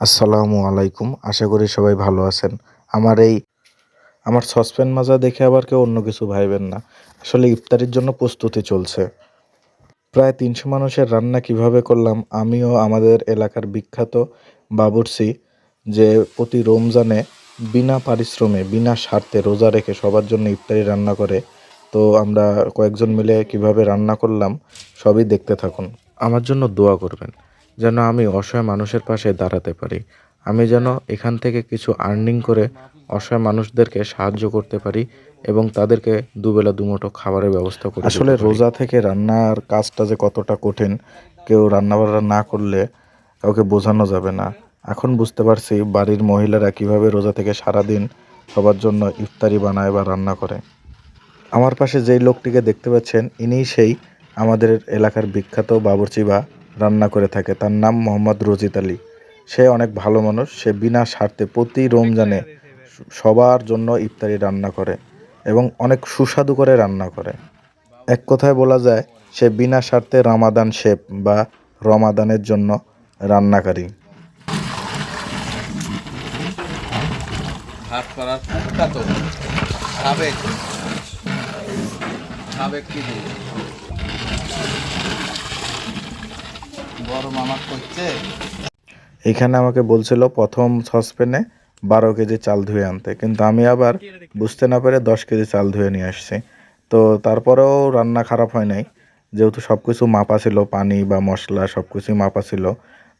আসসালামু আলাইকুম। আশা করি সবাই ভালো আছেন। আমার এই, আমার সসপ্যান মাজা দেখে আবার কেউ অন্য কিছু ভাইবেন না। আসলে ইফতারির জন্য প্রস্তুতি চলছে। প্রায় তিনশো মানুষের রান্না কীভাবে করলাম, আমিও আমাদের এলাকার বিখ্যাত বাবুর্চি, যে প্রতি রমজানে বিনা পারিশ্রমে, বিনা স্বার্থে রোজা রেখে সবার জন্য ইফতারি রান্না করে, তো আমরা কয়েকজন মিলে কীভাবে রান্না করলাম, সবই দেখতে থাকুন। আমার জন্য দোয়া করবেন। যেন আমি অসহায় মানুষের পাশে দাঁড়াতে পারি। আমি যেন এখান থেকে কিছু আর্নিং করে অসহায় মানুষদেরকে সাহায্য করতে পারি এবং তাদেরকে দুবেলা দুমুঠো খাবারের ব্যবস্থা করে আসলে রোজা থেকে রান্নার কাজটা যে কতটা কঠিন কেউ রান্নাবান্না না করলে কাউকে বোঝানো যাবে না। এখন বুঝতে পারছি বাড়ির মহিলারা কীভাবে রোজা থেকে সারাদিন সবার জন্য ইফতারি বানায় বা রান্না করে। আমার পাশে যেই লোকটিকে দেখতে পাচ্ছেন ইনিই সেই আমাদের এলাকার বিখ্যাত বাবুর্চি বা রান্না করে থাকে। তার নাম মোহাম্মদ রজিত আলী। সে অনেক ভালো মানুষ। সে বিনা স্বার্থে প্রতি রমজানে সবার জন্য ইফতারি রান্না করে এবং অনেক সুস্বাদু করে রান্না করে। এক কথায় বলা যায়, সে বিনা স্বার্থে রামাদান শেফ বা রমাদানের জন্য রান্নাকারী। ভাত করার তো সাবেক। সাবেক কি করছে। এখানে আমাকে বলছিল, প্রথম সসপ্যানে বারো কেজি চাল ধুয়ে আনতে। কিন্তু আমি আবার বুঝতে না পেরে দশ কেজি চাল ধুয়ে নিয়ে আসছি। তো তারপরেও রান্না খারাপ হয় নাই। যেহেতু সব কিছু মাপা ছিল, পানি বা মশলা সব কিছুই মাপা ছিল,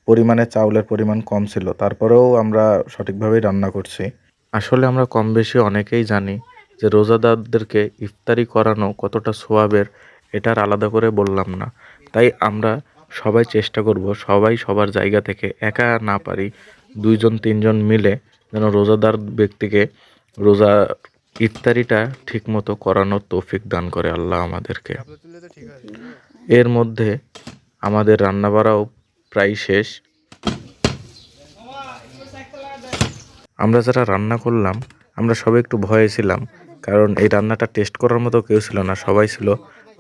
পরিমাণে চাউলের পরিমাণ কম ছিল। তারপরেও আমরা সঠিকভাবেই রান্না করছি। আসলে আমরা কম বেশি অনেকেই জানি যে রোজাদারদেরকে ইফতারি করানো কতটা সোয়াবের, এটার আলাদা করে বললাম না। তাই আমরা সবাই চেষ্টা করব, সবাই সবার জায়গা থেকে একা না পারি, দুইজন, তিনজন মিলে যেন রোজাদার ব্যক্তিকে রোজা ইফতারিটা ঠিকমতো করানোর তৌফিক দান করে আল্লাহ আমাদেরকে। এর মধ্যে আমাদের রান্নাবাড়াও প্রায় শেষ। আমরা যারা রান্না করলাম, আমরা সবাই একটু ভয়ে ছিলাম, কারণ এই রান্নাটা টেস্ট করার মতো কেউ ছিল না, সবাই ছিল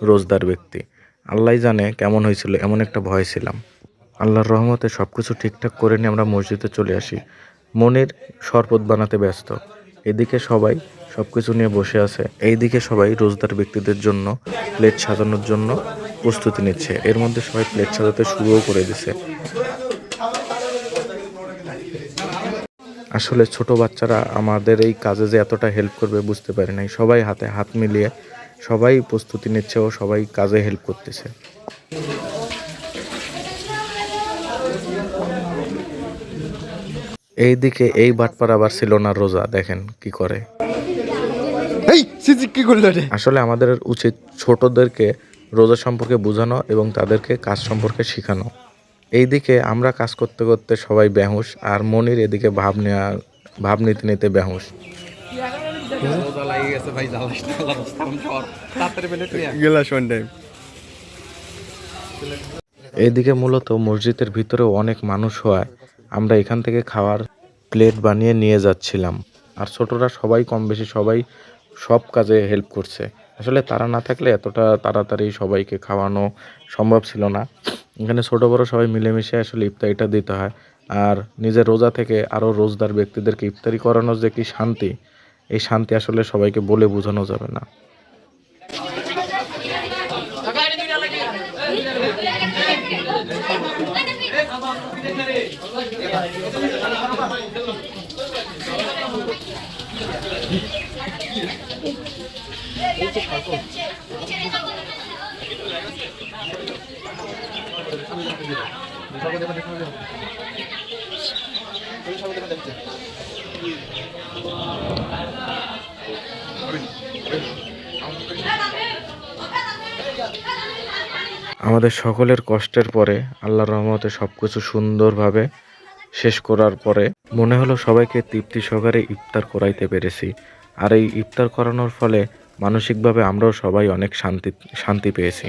রোজদার ব্যক্তি। আল্লাহ জানে কেমন হয়েছিল, এমন একটা ভয় ছিলাম। আল্লাহর রহমতে সব কিছু ঠিকঠাক করে নিয়ে আমরা মসজিদে চলে আসি। মনির শরবত বানাতে ব্যস্ত। এদিকে সবাই সব কিছু নিয়ে বসে আছে। এইদিকে সবাই রোজদার ব্যক্তিদের জন্য প্লেট সাজানোর জন্য প্রস্তুতি নিচ্ছে। এর মধ্যে সবাই প্লেট সাজাতে শুরুও করে দিছে। আসলে ছোট বাচ্চারা আমাদের এই কাজে যে এতটা হেল্প করবে বুঝতে পারি নাই। সবাই হাতে হাত মিলিয়ে সবাই প্রস্তুতি নিচ্ছে ও সবাই কাজে হেল্প করতেছে। এইদিকে এই বাটপার আবার ছিল না রোজা দেখেন কি করে। এই সিজি কি করল আসলে আমাদের উচিত ছোটদেরকে রোজা সম্পর্কে বোঝানো এবং তাদেরকে কাজ সম্পর্কে শেখানো। এইদিকে আমরা কাজ করতে করতে সবাই বেহুশ আর মনির এদিকে ভাব নেওয়া ভাব নিতে নিতে বেহুশ। গেছে ভাই জ্বালাস তাড়াতাড়ি গেলা শোন টাইম এইদিকে মূলত মসজিদের ভিতরে অনেক মানুষ হওয়ায় আমরা এখান থেকে খাওয়ার প্লেট বানিয়ে নিয়ে যাচ্ছিলাম। আর ছোটরা সবাই কম বেশি সবাই সব কাজে হেল্প করছে। আসলে তারা না থাকলে এতটা তাড়াতাড়ি সবাইকে খাওয়ানো সম্ভব ছিল না। এখানে ছোট বড় সবাই মিলেমিশে আসলে ইফতারিটা দিতে হয়। আর নিজের রোজা থেকে আরও রোজদার ব্যক্তিদেরকে ইফতারি করানোর যে কি শান্তি এই শান্তি আসলে সবাইকে বলে বোঝানো যাবে না। আমাদের সকলের কষ্টের পরে, আল্লাহর রহমতে সব কিছু সুন্দরভাবে শেষ করার পরে, মনে হলো সবাইকে তৃপ্তি সহকারে ইফতার করাইতে পেরেছি। আর এই ইফতার করানোর ফলে মানসিকভাবে আমরাও সবাই অনেক শান্তি শান্তি পেয়েছি।